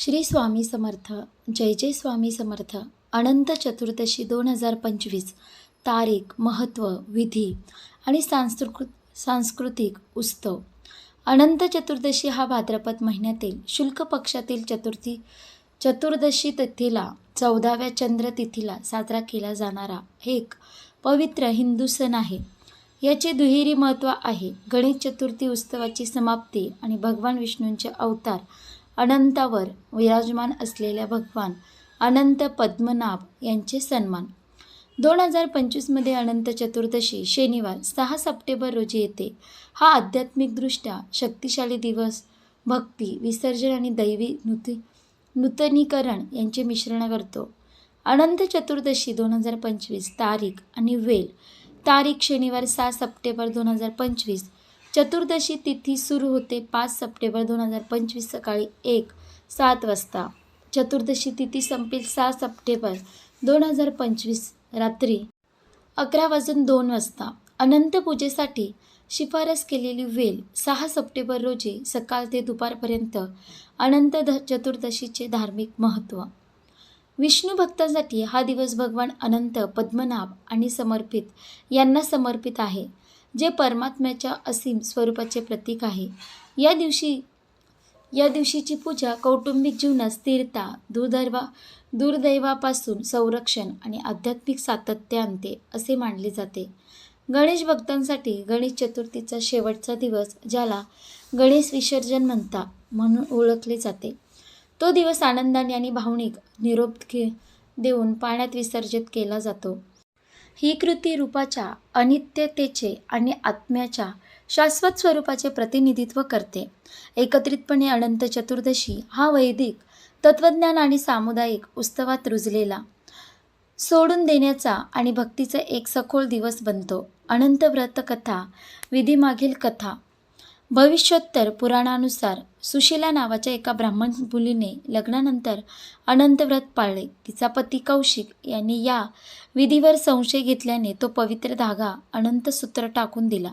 श्री स्वामी समर्थ जय जय स्वामी समर्थ. अनंत चतुर्दशी दोन हजार पंचवीस तारीख महत्त्व विधी आणि सांस्कृ सांस्कृतिक उत्सव. अनंत चतुर्दशी हा भाद्रपद महिन्यातील शुल्क पक्षातील चतुर्थी चतुर्दशी तिथीला चौदाव्या चंद्र तिथीला साजरा केला जाणारा एक पवित्र हिंदू सण आहे. याचे दुहेरी महत्त्व आहे. गणेश चतुर्थी उत्सवाची समाप्ती आणि भगवान विष्णूंचे अवतार अनंतावर विराजमान असलेल्या भगवान अनंत पद्मनाभ यांचे सन्मान. दोन हजार पंचवीसमध्ये अनंत चतुर्दशी शनिवार सहा सप्टेंबर रोजी येते. हा आध्यात्मिकदृष्ट्या शक्तिशाली दिवस. भक्ती विसर्जन आणि दैवी नूती नूतनीकरण यांचे मिश्रण करतो. अनंत चतुर्दशी दोन हजार पंचवीस तारीख आणि वेळ. तारीख शनिवार सहा सप्टेंबर दोन हजार पंचवीस. चतुर्दशी तिथी सुरू होते पाच सप्टेंबर दोन हजार पंचवीस सकाळी एक सात वाजता. चतुर्दशी तिथी संपेल सहा सप्टेंबर दोन हजार पंचवीस रात्री अकरा वाजून दोन वाजता. अनंत पूजेसाठी शिफारस केलेली वेल सहा सप्टेंबर रोजी सकाळ ते दुपारपर्यंत अनंत ध चतुर्दशीचे धार्मिक महत्त्व. विष्णू भक्तांसाठी हा दिवस भगवान अनंत पद्मनाभ आणि समर्पित यांना समर्पित आहे. जे परमात्म्याच्या असीम स्वरूपाचे प्रतीक आहे. या दिवशी या दिवशीची पूजा कौटुंबिक जीवनात स्थिरता दुर्दैवा दुर्दैवापासून संरक्षण आणि आध्यात्मिक सातत्य आणते असे मानले जाते. गणेश भक्तांसाठी गणेश चतुर्थीचा शेवटचा दिवस ज्याला गणेश विसर्जन म्हणता म्हणून ओळखले जाते. तो दिवस आनंदाने आणि भावनिक निरोप घे देऊन पाण्यात विसर्जित केला जातो. ही कृती रूपाच्या अनित्यतेचे आणि आत्म्याच्या शाश्वत स्वरूपाचे प्रतिनिधित्व करते. एकत्रितपणे अनंत चतुर्दशी हा वैदिक तत्त्वज्ञान आणि सामुदायिक उत्सवात रुजलेला. सोडून देण्याचा आणि भक्तीचा एक सखोल दिवस बनतो. अनंत व्रत कथा विधीमागील कथा. भविष्योत्तर पुराणानुसार सुशीला नावाच्या एका ब्राह्मण मुलीने लग्नानंतर अनंत व्रत पाळले. तिचा पती कौशिक यांनी या विधीवर संशय घेतल्याने तो पवित्र धागा अनंत सूत्र टाकून दिला.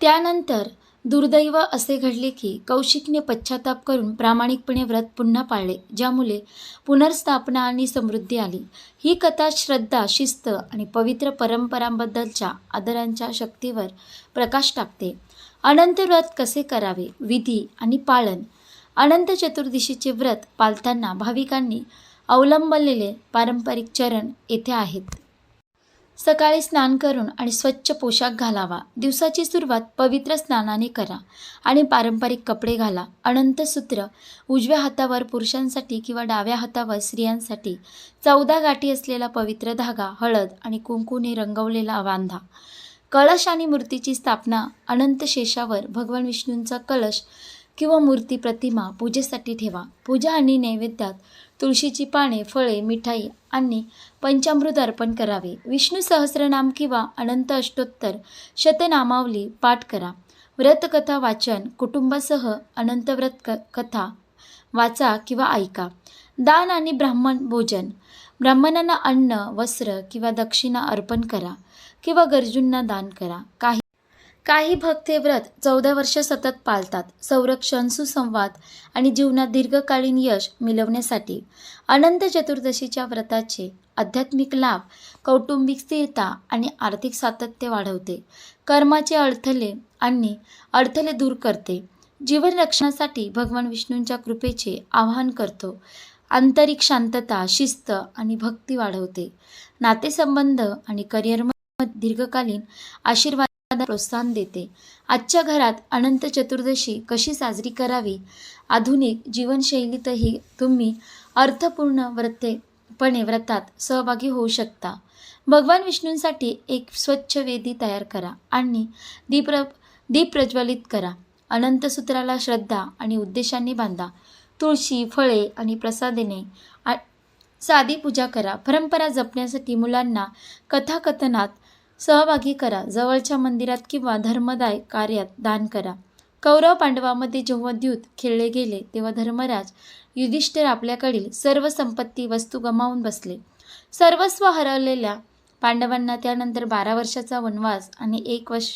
त्यानंतर दुर्दैव असे घडले की कौशिकने पश्चाताप करून प्रामाणिकपणे व्रत पुन्हा पाळले ज्यामुळे पुनर्स्थापना आणि समृद्धी आली. ही कथा श्रद्धा शिस्त आणि पवित्र परंपरांबद्दलच्या आदरांच्या शक्तीवर प्रकाश टाकते. अनंत व्रत कसे करावे? विधी आणि पालन. अनंत चतुर्दशीचे व्रत पालताना भाविकांनी अवलंबलेले पारंपरिक चरण येथे आहेत. सकाळी स्नान करून आणि स्वच्छ पोशाख घालावा. दिवसाची सुरुवात पवित्र स्नानाने करा आणि पारंपरिक कपडे घाला. अनंत सूत्र उजव्या हातावर पुरुषांसाठी किंवा डाव्या हातावर स्त्रियांसाठी चौदा गाठी असलेला पवित्र धागा हळद आणि कुंकूने रंगवलेला बांधा कळश आणि मूर्तीची स्थापना अनंत शेषावर भगवान विष्णूंचा कलश किंवा मूर्ती प्रतिमा पूजेसाठी ठेवा. पूजा आणि नैवेद्यात तुळशीची पाने फळे मिठाई आणि पंचामृत अर्पण करावे. विष्णू सहस्रनाम किंवा अनंत अष्टोत्तर शतनामावली पाठ करा. व्रतकथा वाचन कुटुंबासह अनंत व्रत क कथा वाचा किंवा ऐका. दान आणि ब्राह्मण भोजन. ब्राह्मणांना अन्न वस्त्र किंवा दक्षिणा अर्पण करा किंवा गरजूंना दान करा. काही काही भक्त हे व्रत चौदा वर्ष सतत पाळतात. संरक्षण सुसंवाद आणि जीवनात दीर्घकालीन यश मिळवण्यासाठी अनंत चतुर्दशीच्या व्रताचे आध्यात्मिक लाभ कौटुंबिक स्थिरता आणि आर्थिक सातत्य वाढवते. कर्माचे अडथळे आणि अडथळे दूर करते. जीवन रक्षणासाठी भगवान विष्णूंच्या कृपेचे आवाहन करतो. आंतरिक शांतता शिस्त आणि भक्ती वाढवते. नातेसंबंध आणि करिअरमध्ये दीर्घकालीन आशीर्वाद प्रोत्साहन देते. आजच्या घरात अनंत चतुर्दशी कशी साजरी करावी? आधुनिक जीवनशैलीतही तुम्ही अर्थपूर्ण व्रतेपणे व्रतात सहभागी होऊ शकता. भगवान विष्णूंसाठी एक स्वच्छ वेदी तयार करा आणि दीप दीप प्रज्वलित करा. अनंत सूत्राला श्रद्धा आणि उद्देशांनी बांधा. तुळशी फळे आणि प्रसादेने आ साधी पूजा करा. परंपरा जपण्यासाठी मुलांना कथाकथनात सहभागी करा. जवळच्या मंदिरात किंवा धर्मदाय कार्यात दान करा. कौरव पांडवामध्ये जेव्हा द्यूत खेळले गेले तेव्हा धर्मराज युधिष्ठिर आपल्याकडील सर्व संपत्ती वस्तू गमावून बसले. सर्वस्व हरवलेल्या पांडवांना त्यानंतर बारा वर्षाचा वनवास आणि एक वर्ष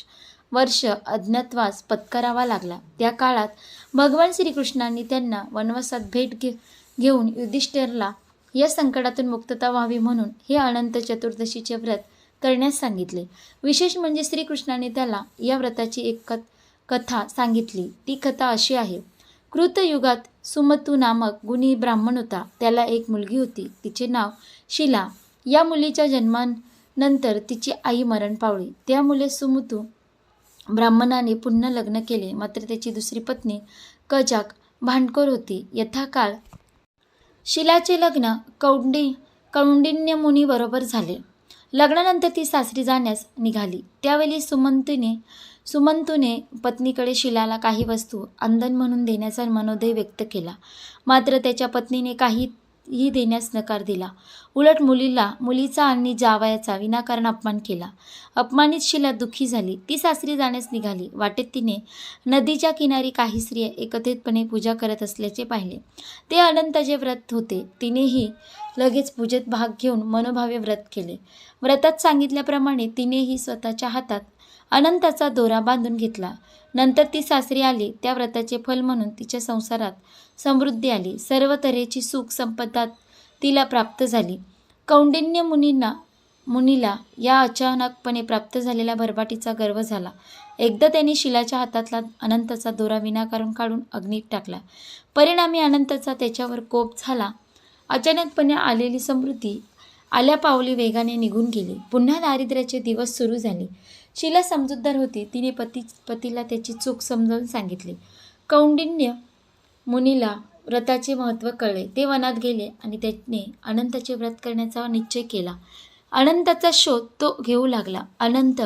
वर्ष अज्ञातवास पत्करावा लागला. त्या काळात भगवान श्रीकृष्णांनी त्यांना वनवासात भेट घे घेऊन युधिष्ठिरला या संकटातून मुक्तता व्हावी म्हणून हे अनंत चतुर्दशीचे व्रत करण्यास सांगितले. विशेष म्हणजे श्रीकृष्णाने त्याला या व्रताची एक कथ कथा सांगितली. ती कथा अशी आहे. कृतयुगात सुमतू नामक गुणी ब्राह्मण होता. त्याला एक मुलगी होती. तिचे नाव शिला. या मुलीच्या जन्मानंतर तिची आई मरण पावली. त्यामुळे सुमतू ब्राह्मणाने पुन्हा लग्न केले मात्र त्याची दुसरी पत्नी कजाक भांडखोर होती. यथाकाळ शिलाचे लग्न कौंडी कौंडिन्य मुनीबरोबर झाले. लग्नानंतर ती सासरी जाण्यास निघाली. त्यावेळी सुमंतूने सुमंतूने पत्नीकडे शिलाला काही वस्तू अंदन म्हणून देण्याचा मनोदय व्यक्त केला. मात्र त्याच्या पत्नीने काही ही देण्यास नकार दिला. उलट मुलीला मुलीचा आणि जावयाचा विनाकारण अपमान केला. अपमानित शिला दुःखी झाली. ती सासरी जाण्यास निघाली. वाटेत तिने नदीच्या किनारी काही स्त्रिया एकत्रितपणे पूजा करत असल्याचे पाहिले. ते अनंताचे व्रत होते. तिनेही लगेच पूजेत भाग घेऊन मनोभावे व्रत केले. व्रतात सांगितल्याप्रमाणे तिनेही स्वतःच्या हातात अनंताचा दोरा बांधून घेतला. नंतर ती सासरी आली त्या व्रताचे फल म्हणून तिच्या संसारात समृद्धी आली. सर्व तऱ्हेची सुख संपदा तिला प्राप्त झाली. कौंडिन्य मुनींना मुनीला या अचानकपणे प्राप्त झालेल्या भरभाटीचा गर्व झाला. एकदा त्यांनी शिलाच्या हातातला अनंताचा दोरा विनाकारण काढून अग्नीत टाकला. परिणामी अनंताचा त्याच्यावर कोप झाला. अचानकपणे आलेली समृद्धी आल्या पावली वेगाने निघून गेली. पुन्हा दारिद्र्याचे दिवस सुरू झाले. शिला समजूतदार होती. तिने पती पतीला त्याची चूक समजावून सांगितली. कौंडिन्य मुनीला व्रताचे महत्त्व कळले. ते वनात गेले आणि त्याने अनंताचे व्रत करण्याचा निश्चय केला. अनंताचा शोध तो घेऊ लागला. अनंत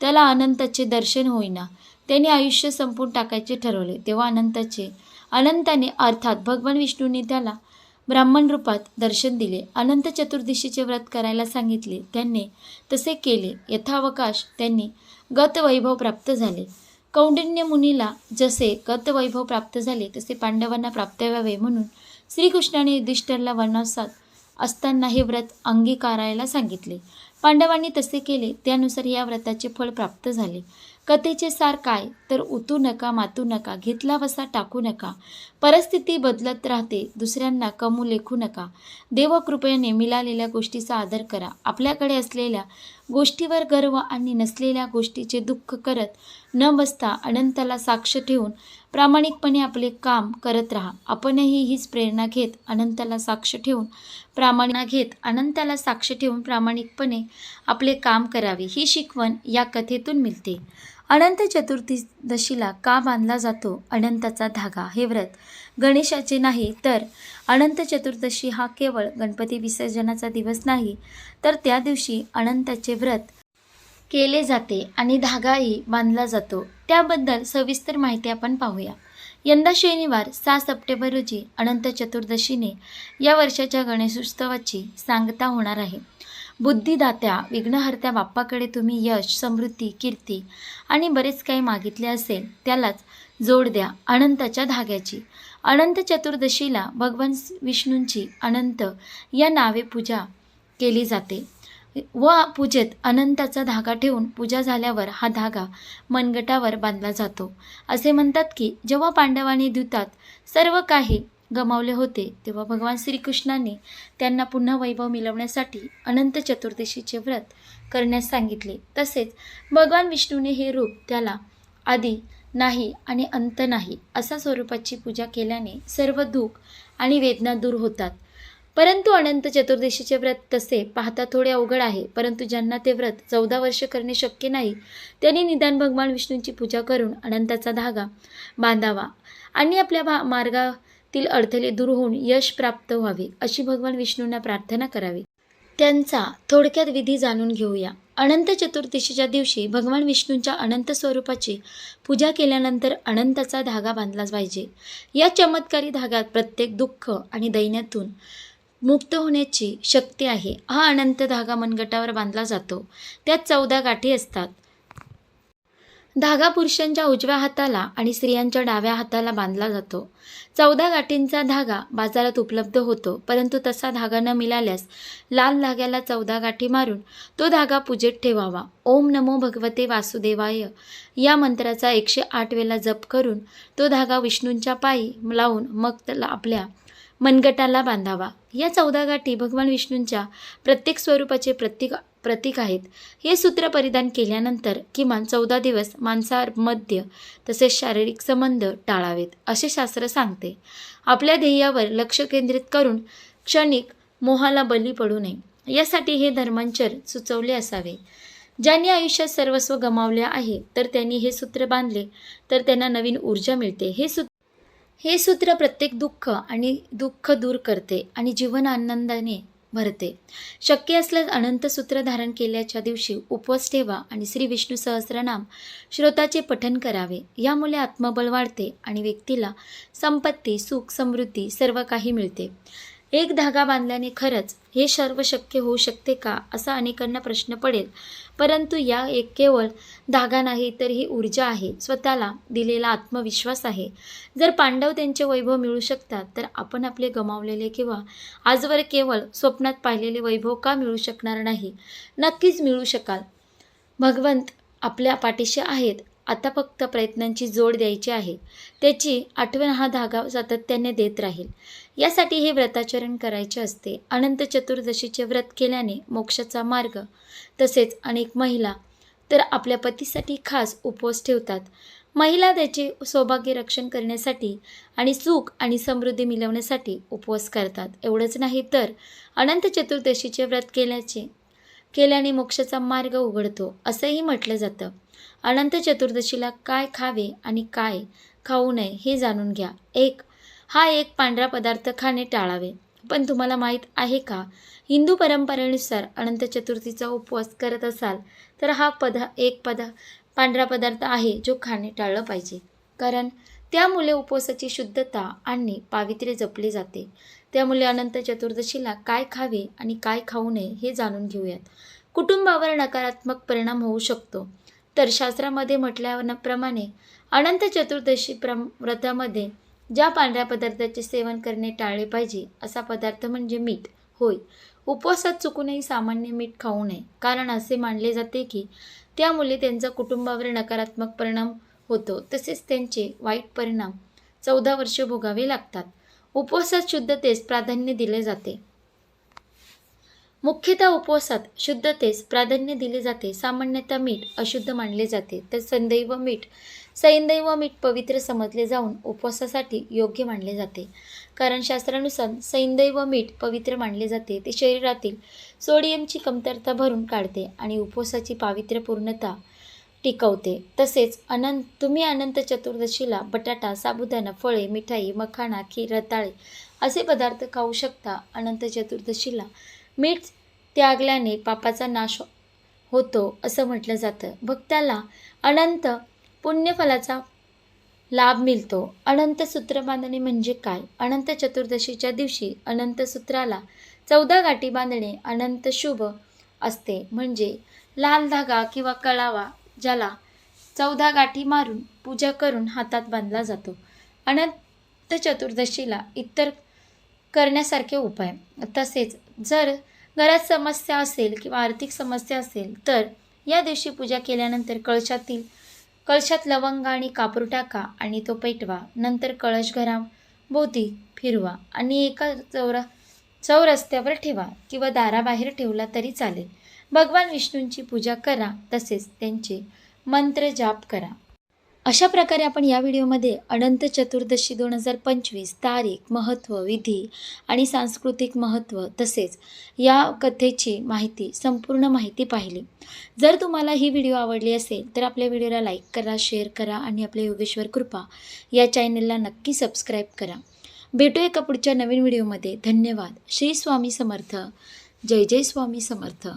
त्याला अनंताचे दर्शन होईना. त्याने आयुष्य संपून टाकायचे ठरवले. तेव्हा अनंताचे अनंताने अर्थात भगवान विष्णूंनी त्याला ब्राह्मण रूपात दर्शन दिले अनंत चतुर्दशीचे व्रत करायला सांगितले त्यांनी तसे केले. यथावकाश त्यांनी गतवैभव प्राप्त झाले. कौंडिन्य मुनीला जसे गतवैभव प्राप्त झाले तसे पांडवांना प्राप्त व्हावे म्हणून श्रीकृष्णाने युधिष्ठरला वनवासात असताना हे व्रत अंगीकारायला सांगितले. पांडवांनी तसे केले त्यानुसार या व्रताचे फळ प्राप्त झाले. कथेचे सार काय? तर उतू नका मातू नका घेतला वसा टाकू नका. परिस्थिती बदलत राहते दुसऱ्यांना कमू लेखू नका. देवकृपेने मिळालेल्या गोष्टीचा आदर करा. आपल्याकडे असलेल्या गोष्टीवर गर्व आणि नसलेल्या गोष्टीचे दुःख करत न बसता अनंताला साक्ष ठेवून प्रामाणिकपणे आपले काम करत राहा. आपणही हीच प्रेरणा घेत अनंताला साक्ष ठेवून प्रामाणिक घेत अनंताला साक्ष ठेवून प्रामाणिकपणे आपले काम करावे ही शिकवण या कथेतून मिळते. अनंत चतुर्दशीला का बांधला जातो? अनंताचा धागा. हे व्रत गणेशाचे नाही तर अनंत चतुर्दशी हा केवळ गणपती विसर्जनाचा दिवस नाही तर त्या दिवशी अनंताचे व्रत केले जाते आणि धागाही बांधला जातो. त्याबद्दल सविस्तर माहिती आपण पाहूया. यंदा शनिवार सहा सप्टेंबर रोजी अनंत चतुर्दशीने या वर्षाच्या गणेशोत्सवाची सांगता होणार आहे. बुद्धिदात्या विघ्नहर्त्या बाप्पाकडे तुम्ही यश समृद्धी कीर्ती आणि बरेच काही मागितले असेल त्यालाच जोड द्या अनंताच्या धाग्याची. अनंत चतुर्दशीला भगवान विष्णूंची अनंत या नावे पूजा केली जाते. व पूजेत अनंताचा धागा ठेवून पूजा झाल्यावर हा धागा मनगटावर बांधला जातो. असे म्हणतात की जेव्हा पांडवांनी द्यूतात सर्व काही गमावले होते तेव्हा भगवान श्रीकृष्णाने त्यांना पुन्हा वैभव मिळवण्यासाठी अनंत चतुर्दशीचे व्रत करण्यास सांगितले. तसेच भगवान विष्णूने हे रूप त्याला आधी नाही आणि अंत नाही असा स्वरूपाची पूजा केल्याने सर्व दुःख आणि वेदना दूर होतात. परंतु अनंत चतुर्दशीचे व्रत तसे पाहता थोडे अवघड आहे परंतु ज्यांना ते व्रत चौदा वर्ष करणे शक्य नाही त्यांनी निदान भगवान विष्णूंची पूजा करून अनंताचा धागा बांधावा आणि आपल्या भा मार्गातील अडथळे दूर होऊन यश प्राप्त व्हावे अशी भगवान विष्णूंना प्रार्थना करावी. त्यांचा थोडक्यात विधी जाणून घेऊया. अनंत चतुर्दशीच्या दिवशी भगवान विष्णूंच्या अनंत स्वरूपाची पूजा केल्यानंतर अनंताचा धागा बांधलाच पाहिजे. या चमत्कारी धाग्यात प्रत्येक दुःख आणि दैन्यातून मुक्त होण्याची शक्ती आहे. हा अनंत धागा मनगटावर बांधला जातो. त्यात चौदा गाठी असतात. धागा पुरुषांच्या उजव्या हाताला आणि स्त्रियांच्या डाव्या हाताला बांधला जातो. चौदा गाठींचा धागा बाजारात उपलब्ध होतो परंतु तसा धागा न मिळाल्यास लाल धाग्याला चौदा गाठी मारून तो धागा पूजेत ठेवावा. ओम नमो भगवते वासुदेवाय. या मंत्राचा एकशे आठ वेळा जप करून तो धागा विष्णूंच्या पायी लावून मग त्याला आपल्या मनगटाला बांधावा. या चौदा गाठी भगवान विष्णूंच्या प्रत्येक स्वरूपाचे प्रतीक प्रतीक आहेत. हे सूत्र परिधान केल्यानंतर किमान चौदा दिवस मांसाहार मद्य तसेच शारीरिक संबंध टाळावेत असे शास्त्र सांगते. आपल्या ध्येयावर लक्ष केंद्रित करून क्षणिक मोहाला बली पडू नये. यासाठी हे धर्मांचर सुचवले असावे. ज्यांनी आयुष्यात सर्वस्व गमावले आहे तर त्यांनी हे सूत्र बांधले तर त्यांना नवीन ऊर्जा मिळते. हे सूत्र हे सूत्र प्रत्येक दुःख आणि दुःख दूर करते आणि जीवन आनंदाने भरते. शक्य असल्यास अनंत सूत्र धारण केल्याच्या दिवशी उपवास ठेवा आणि श्री विष्णू सहस्रनाम श्रोताचे पठन करावे. यामुळे आत्मबल वाढते आणि व्यक्तीला संपत्ती सुख समृद्धी सर्व काही मिळते. एक धागा बांधल्याने खरंच हे सर्व शक्य होऊ शकते का असा अनेकांना प्रश्न पडेल. परंतु या एक केवळ धागा नाही तर ही ऊर्जा आहे स्वतःला दिलेला आत्मविश्वास आहे. जर पांडव त्यांचे वैभव मिळू शकतात तर आपण आपले गमावलेले किंवा आजवर केवळ स्वप्नात पाहिलेले वैभव का मिळू शकणार नाही? नक्कीच मिळू शकाल. भगवंत आपल्या पाठीशी आहेत. आता फक्त प्रयत्नांची जोड द्यायची आहे. त्याची आठवण हा धागा सातत्याने देत राहील. यासाठी हे व्रताचरण करायचे असते. अनंत चतुर्दशीचे व्रत केल्याने मोक्षाचा मार्ग तसेच अनेक महिला तर आपल्या पतीसाठी खास उपवास ठेवतात. महिला त्याचे सौभाग्य रक्षण करण्यासाठी आणि सुख आणि समृद्धी मिळवण्यासाठी उपवास करतात. एवढंच नाही तर अनंत चतुर्दशीचे व्रत केल्याचे केल्याने मोक्षाचा मार्ग उघडतो असंही म्हटलं जातं. अनंत चतुर्दशीला काय खावे आणि काय खाऊ नये हे जाणून घ्या. एक हा एक पांढरा पदार्थ खाणे टाळावे. पण तुम्हाला माहीत आहे का? हिंदू परंपरेनुसार अनंत चतुर्थीचा उपवास करत असाल तर हा पदा एक पदा पांढरा पदार्थ आहे जो खाणे टाळलं पाहिजे. कारण त्यामुळे उपवासाची शुद्धता आणि पावित्र्य जपले जाते. त्यामुळे अनंत चतुर्दशीला काय खावे आणि काय खाऊ नये हे जाणून घेऊयात. कुटुंबावर नकारात्मक परिणाम होऊ शकतो. तर शास्त्रामध्ये म्हटल्याप्रमाणे अनंत चतुर्दशी प्रम व्रतामध्ये ज्या पांढऱ्या पदार्थाचे सेवन करणे टाळले पाहिजे असा पदार्थ म्हणजे मीठ. होय. उपवासात चुकूनही सामान्य मीठ खाऊ नये. कारण असे मानले जाते की त्यामुळे त्यांचा कुटुंबावर नकारात्मक परिणाम होतो. तसेच त्यांचे वाईट परिणाम चौदा वर्ष भोगावे लागतात. उपवासात शुद्धतेस प्राधान्य दिले जाते. मुख्यतः उपवासात शुद्धतेस प्राधान्य दिले जाते. सामान्यतः मीठ अशुद्ध मानले जाते. तर संदैव मीठ सैनदैव मीठ पवित्र समजले जाऊन उपवासासाठी योग्य मानले जाते. कारण शास्त्रानुसार सैनदैव मीठ पवित्र मानले जाते. ते शरीरातील सोडियमची कमतरता भरून काढते आणि उपवासाची पावित्र्य पूर्णता टिकवते. तसेच अनंत तुम्ही अनंत चतुर्दशीला बटाटा साबुदाणा फळे मिठाई मखाणा खीर रताळे असे पदार्थ खाऊ शकता. अनंत चतुर्दशीला मीठ त्यागल्याने पापाचा नाश होतो असं म्हटलं जातं. भक्ताला अनंत पुण्यफलाचा लाभ मिळतो. अनंत सूत्र बांधणे म्हणजे काय? अनंत चतुर्दशीच्या दिवशी अनंत सूत्राला चौदा गाठी बांधणे अनंत शुभ असते. म्हणजे लाल धागा किंवा कळावा ज्याला चौदा गाठी मारून पूजा करून हातात बांधला जातो. अनंत चतुर्दशीला इतर करण्यासारखे उपाय. तसेच जर घरात समस्या असेल किंवा आर्थिक समस्या असेल तर या दिवशी पूजा केल्यानंतर कळशातील कळशात लवंग आणि कापूर टाका आणि तो पेटवा. नंतर कळश घराभोवती फिरवा आणि एका चौरा चौरस्त्यावर ठेवा किंवा दाराबाहेर ठेवला तरी चालेल. भगवान विष्णूंची पूजा करा तसेच त्यांचे मंत्र जाप करा. अशा प्रकारे आपण या व्हिडिओमध्ये अनंत चतुर्दशी दोन हजार पंचवीस तारीख महत्त्व विधी आणि सांस्कृतिक महत्त्व तसेच या कथेची माहिती संपूर्ण माहिती पाहिली. जर तुम्हाला ही व्हिडिओ आवडली असेल तर आपल्या व्हिडिओला लाईक करा शेअर करा आणि आपल्या योगेश्वर कृपा या चॅनलला नक्की सबस्क्राईब करा. भेटू एका पुढच्या नवीन व्हिडिओमध्ये. धन्यवाद. श्री स्वामी समर्थ. जय जय स्वामी समर्थ.